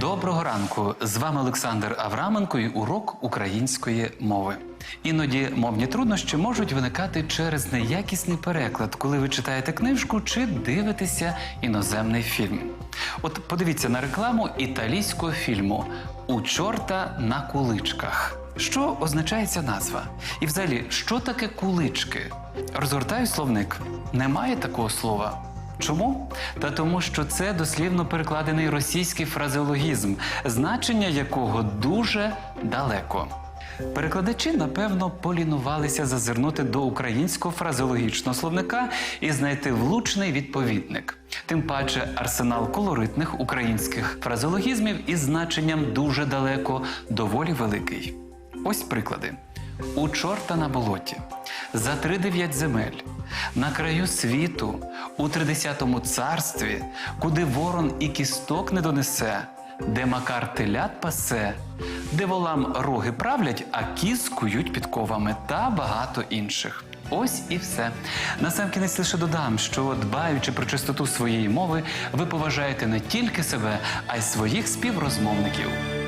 Доброго ранку! З вами Олександр Авраменко і урок української мови. Іноді мовні труднощі можуть виникати через неякісний переклад, коли ви читаєте книжку чи дивитеся іноземний фільм. От подивіться на рекламу італійського фільму У чорта на куличках. Що означає ця назва? І взагалі, що таке кулички? Розгортаю словник. Немає такого слова. Чому? Та тому, що це дослівно перекладений російський фразеологізм, значення якого дуже далеко. Перекладачі, напевно, полінувалися зазирнути до українського фразеологічного словника і знайти влучний відповідник. Тим паче арсенал колоритних українських фразеологізмів із значенням дуже далеко доволі великий. Ось приклади: у чорта на болоті, за тридев'ять земель, на краю світу, у тридесятому царстві, куди ворон і кісток не донесе, де макар телят пасе, де волам роги правлять, а кіз кують підковами та багато інших. Ось і все. Насамкінець лише додам, що дбаючи про чистоту своєї мови, ви поважаєте не тільки себе, а й своїх співрозмовників.